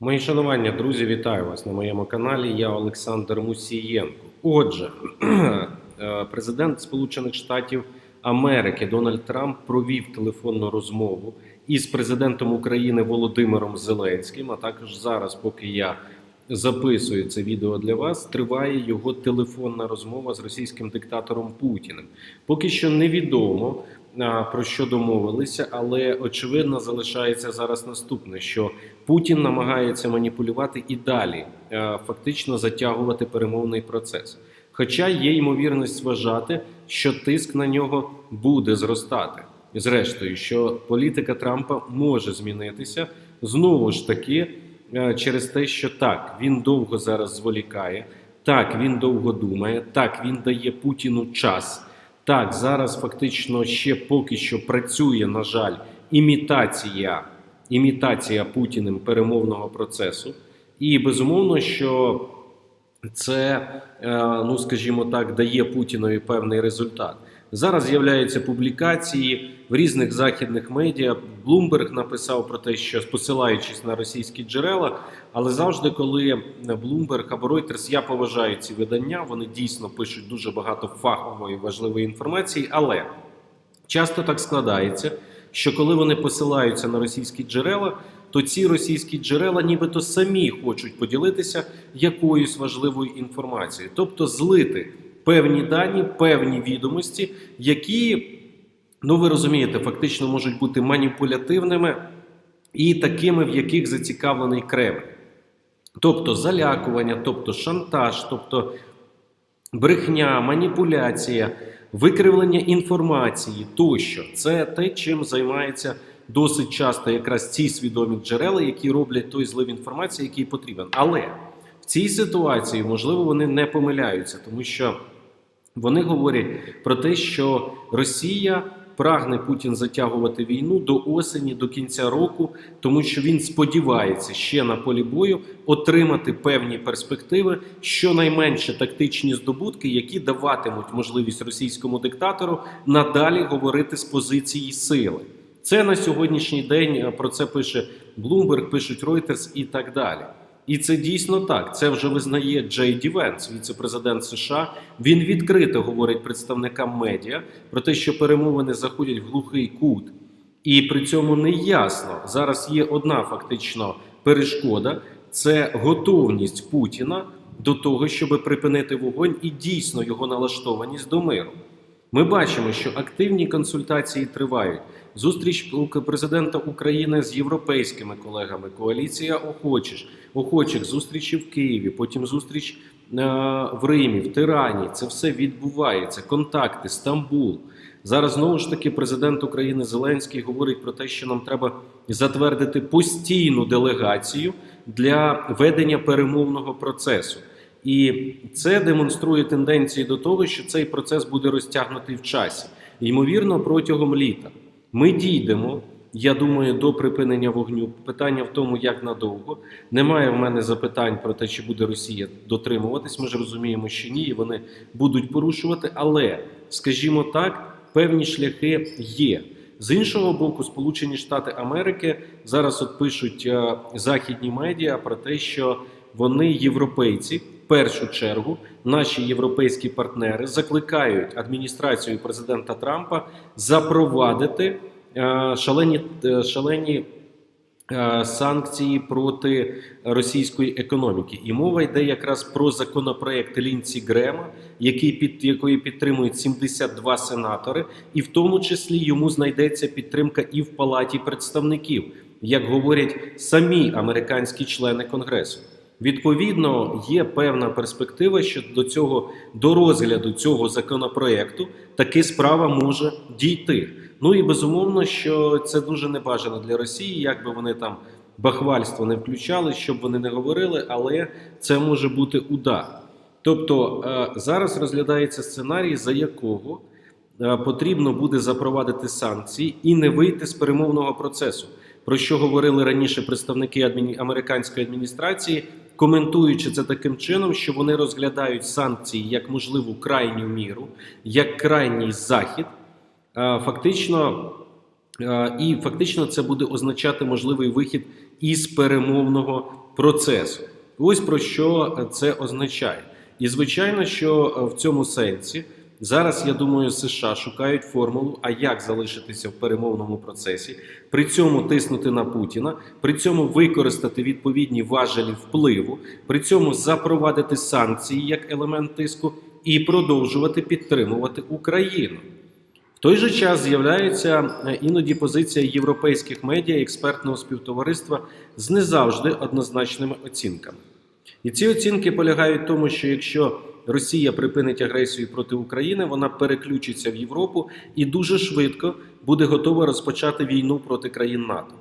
Мої шанування, друзі, вітаю вас на моєму каналі. Я Олександр Мусієнко. Отже, е, президент Сполучених Штатів Америки Дональд Трамп провів телефонну розмову із президентом України Володимиром Зеленським. А також зараз, поки я записую це відео для вас, триває його телефонна розмова з російським диктатором Путіним. Поки що невідомо про що домовилися, але очевидно залишається зараз наступне: що Путін намагається маніпулювати і далі, фактично затягувати перемовний процес. Хоча є ймовірність вважати, що тиск на нього буде зростати. Зрештою, що політика Трампа може змінитися знову ж таки через те, що так він довго зараз зволікає, так він довго думає, так він дає Путіну час. Так, зараз фактично ще поки що працює, на жаль, імітація, імітація Путіним перемовного процесу. І безумовно, що це, е, ну скажімо так, дає Путінові певний результат. Зараз з'являються публікації в різних західних медіа. Блумберг написав про те, що посилаючись на російські джерела, але завжди, коли Блумберг або Reuters, я поважаю ці видання, вони дійсно пишуть дуже багато фахової важливої інформації. Але часто так складається, що коли вони посилаються на російські джерела, то ці російські джерела нібито самі хочуть поділитися якоюсь важливою інформацією, тобто злити певні дані, певні відомості, які, ну ви розумієте, фактично можуть бути маніпулятивними і такими, в яких зацікавлений Кремль. Тобто залякування, тобто шантаж, тобто брехня, маніпуляція, викривлення інформації тощо це те, чим займається досить часто якраз ці свідомі джерела, які роблять той злив інформації, який потрібен. Але в цій ситуації можливо вони не помиляються, тому що вони говорять про те, що Росія прагне Путін затягувати війну до осені, до кінця року, тому що він сподівається ще на полі бою отримати певні перспективи, щонайменше тактичні здобутки, які даватимуть можливість російському диктатору надалі говорити з позиції сили. Це на сьогоднішній день е, про це пише Bloomberg, пишуть Reuters і так далі. І це дійсно так. Це вже визнає Джей Ді Венс, віце-президент США. Він відкрито говорить представникам медіа про те, що перемовини заходять в глухий кут, і при цьому не ясно. Зараз є одна фактично перешкода: це готовність Путіна до того, щоб припинити вогонь, і дійсно його налаштованість до миру. Ми бачимо, що активні консультації тривають. Зустріч президента України з європейськими колегами, коаліція охочих, охочих зустрічі в Києві, потім зустріч е, в Римі, в Тирані. Це все відбувається. Контакти, Стамбул. Зараз знову ж таки президент України Зеленський говорить про те, що нам треба затвердити постійну делегацію для ведення перемовного процесу. І це демонструє тенденції до того, що цей процес буде розтягнутий в часі. Ймовірно, протягом літа ми дійдемо. Я думаю, до припинення вогню. Питання в тому, як надовго. Немає в мене запитань про те, чи буде Росія дотримуватись. Ми ж розуміємо, що ні, і вони будуть порушувати. Але, скажімо так, певні шляхи є. З іншого боку, Сполучені Штати Америки зараз от пишуть е, західні медіа про те, що вони європейці. Першу чергу наші європейські партнери закликають адміністрацію президента Трампа запровадити е, шалені е, шалені е, санкції проти російської економіки. І мова йде якраз про законопроект Лінці Грема, який під якої підтримують 72 сенатори, і в тому числі йому знайдеться підтримка і в палаті представників, як говорять самі американські члени конгресу. Відповідно, є певна перспектива, що до цього до розгляду цього законопроекту таки справа може дійти. Ну і безумовно, що це дуже небажано для Росії, як би вони там бахвальство не включали, щоб вони не говорили, але це може бути удар. Тобто е, зараз розглядається сценарій, за якого е, потрібно буде запровадити санкції і не вийти з перемовного процесу. Про що говорили раніше представники адміні... американської адміністрації, коментуючи це таким чином, що вони розглядають санкції як можливу крайню міру, як крайній захід. Е, Фактично, е, і фактично це буде означати можливий вихід із перемовного процесу. Ось про що це означає. І звичайно, що в цьому сенсі зараз я думаю, США шукають формулу, а як залишитися в перемовному процесі, при цьому тиснути на Путіна, при цьому використати відповідні важелі впливу, при цьому запровадити санкції як елемент тиску і продовжувати підтримувати Україну. В той же час з'являється е, іноді позиція європейських медіа і експертного співтовариства з не завжди однозначними оцінками. І ці оцінки полягають в тому, що якщо Росія припинить агресію проти України, вона переключиться в Європу і дуже швидко буде готова розпочати війну проти країн НАТО.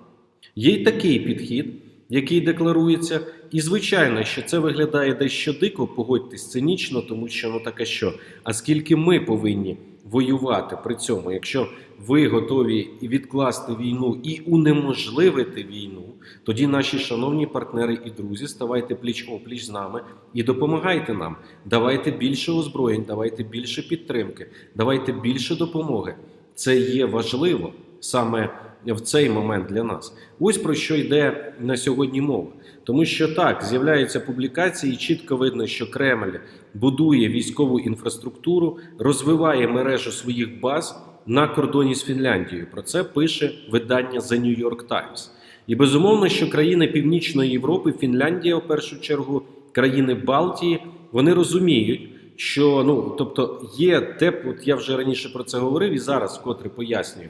Є й такий підхід, який декларується, і звичайно, що це виглядає дещо дико, погодьтесь цинічно, тому що ну таке що. А скільки ми повинні воювати при цьому, якщо ви готові відкласти війну і унеможливити війну, тоді наші шановні партнери і друзі, ставайте пліч опліч з нами і допомагайте нам. Давайте більше озброєнь, давайте більше підтримки, давайте більше допомоги. Це є важливо саме в цей момент для нас. Ось про що йде на сьогодні мова. Тому що так з'являються публікації, і чітко видно, що Кремль будує військову інфраструктуру, розвиває мережу своїх баз на кордоні з Фінляндією. Про це пише видання The New York Times. І безумовно, що країни Північної Європи, Фінляндія, в першу чергу, країни Балтії, вони розуміють, що ну тобто є те, от я вже раніше про це говорив, і зараз вкотре пояснюю.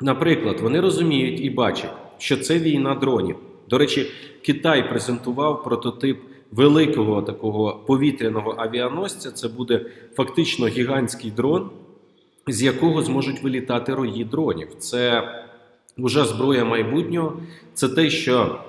Наприклад, вони розуміють і бачать, що це війна дронів. До речі, Китай презентував прототип великого такого повітряного авіаносця. Це буде фактично гігантський дрон, з якого зможуть вилітати рої дронів. Це вже зброя майбутнього. Це те, що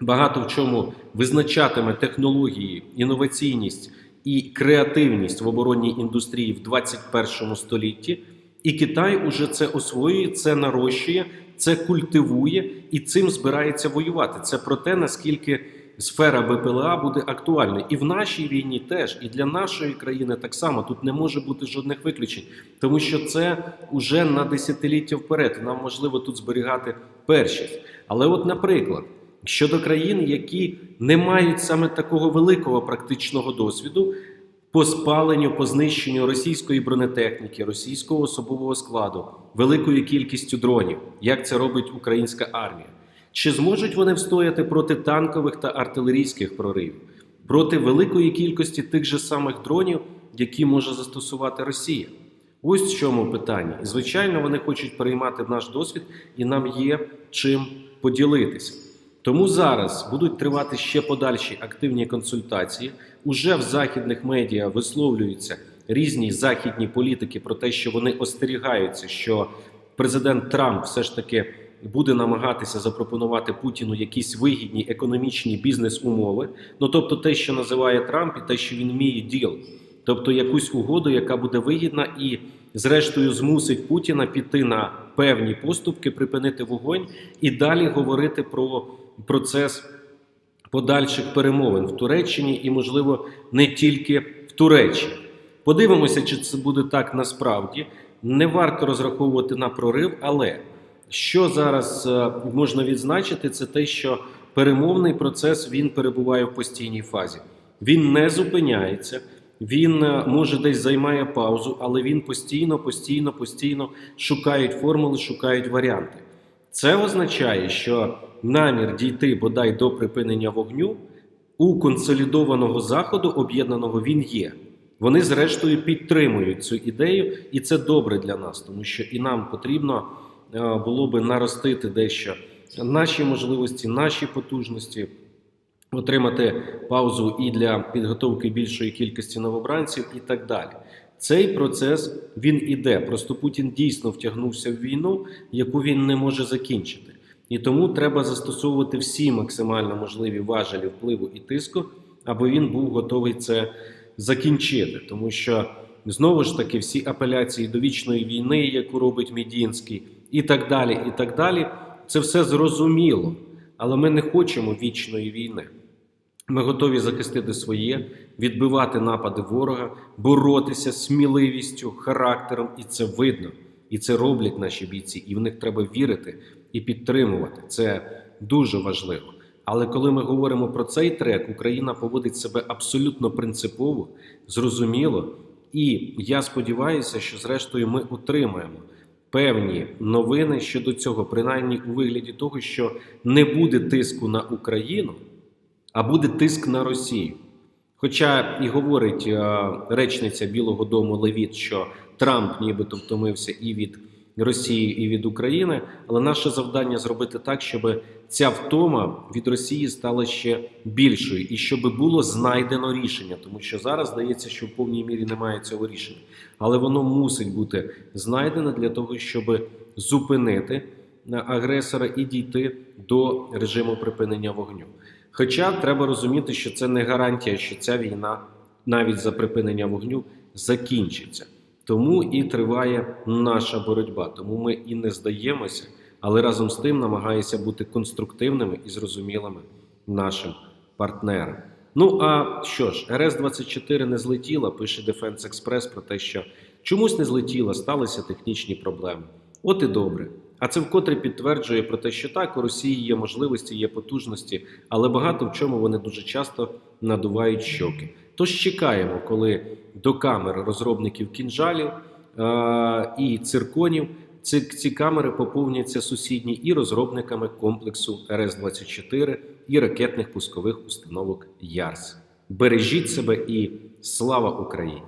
багато в чому визначатиме технології, інноваційність і креативність в оборонній індустрії в 21 столітті. І Китай уже це освоює, це нарощує, це культивує і цим збирається воювати. Це про те, наскільки сфера БПЛА буде актуальною. І в нашій війні теж, і для нашої країни так само тут не може бути жодних виключень, тому що це уже на десятиліття вперед. Нам можливо тут зберігати першість. Але, от, наприклад, щодо країн, які не мають саме такого великого практичного досвіду по спаленню, по знищенню російської бронетехніки, російського особового складу, великою кількістю дронів, як це робить українська армія. Чи зможуть вони встояти проти танкових та артилерійських проривів, проти великої кількості тих же самих дронів, які може застосувати Росія? Ось в чому питання. І звичайно, вони хочуть переймати наш досвід, і нам є чим поділитися. Тому зараз будуть тривати ще подальші активні консультації. Уже в західних медіа висловлюються різні західні політики про те, що вони остерігаються, що президент Трамп все ж таки буде намагатися запропонувати Путіну якісь вигідні економічні бізнес-умови. Ну тобто, те, що називає Трамп, і те, що він вміє діл, тобто якусь угоду, яка буде вигідна, і зрештою змусить Путіна піти на певні поступки, припинити вогонь і далі говорити про процес подальших перемовин в Туреччині і, можливо, не тільки в Туреччині. Подивимося, чи це буде так насправді. Не варто розраховувати на прорив, але що зараз е, можна відзначити, це те, що перемовний процес він перебуває в постійній фазі. Він не зупиняється, він е, може десь займає паузу, але він постійно, постійно, постійно шукають формули, шукають варіанти. Це означає, що намір дійти бодай до припинення вогню у консолідованого заходу об'єднаного він є. Вони, зрештою, підтримують цю ідею, і це добре для нас, тому що і нам потрібно е, було би наростити дещо наші можливості, наші потужності, отримати паузу і для підготовки більшої кількості новобранців, і так далі. Цей процес він іде. Просто Путін дійсно втягнувся в війну, яку він не може закінчити. І тому треба застосовувати всі максимально можливі важелі впливу і тиску, аби він був готовий це закінчити. Тому що знову ж таки всі апеляції до вічної війни, яку робить Мідінський, і так далі, і так далі, це все зрозуміло. Але ми не хочемо вічної війни. Ми готові захистити своє, відбивати напади ворога, боротися сміливістю, характером, і це видно. І це роблять наші бійці, і в них треба вірити і підтримувати. Це дуже важливо. Але коли ми говоримо про цей трек, Україна поводить себе абсолютно принципово, зрозуміло. І я сподіваюся, що зрештою ми отримаємо певні новини щодо цього, принаймні у вигляді того, що не буде тиску на Україну, а буде тиск на Росію. Хоча і говорить е, речниця Білого Дому Левіт, що Трамп нібито втомився і від Росії, і від України, але наше завдання зробити так, щоб ця втома від Росії стала ще більшою, і щоб було знайдено рішення, тому що зараз здається, що в повній мірі немає цього рішення, але воно мусить бути знайдено для того, щоб зупинити е, агресора і дійти до режиму припинення вогню. Хоча треба розуміти, що це не гарантія, що ця війна навіть за припинення вогню закінчиться. Тому і триває наша боротьба. Тому ми і не здаємося, але разом з тим намагаємося бути конструктивними і зрозумілими нашим партнерам. Ну а що ж, РС-24 не злетіла, пише Defense Express про те, що чомусь не злетіла, сталися технічні проблеми. От і добре. А це вкотре підтверджує про те, що так, у Росії є можливості, є потужності, але багато в чому вони дуже часто надувають щоки. Тож чекаємо, коли до камер розробників кінжалів е- і цирконів ці, ці камери поповняться сусідні і розробниками комплексу РС-24 і ракетних пускових установок ЯРС. Бережіть себе і слава Україні!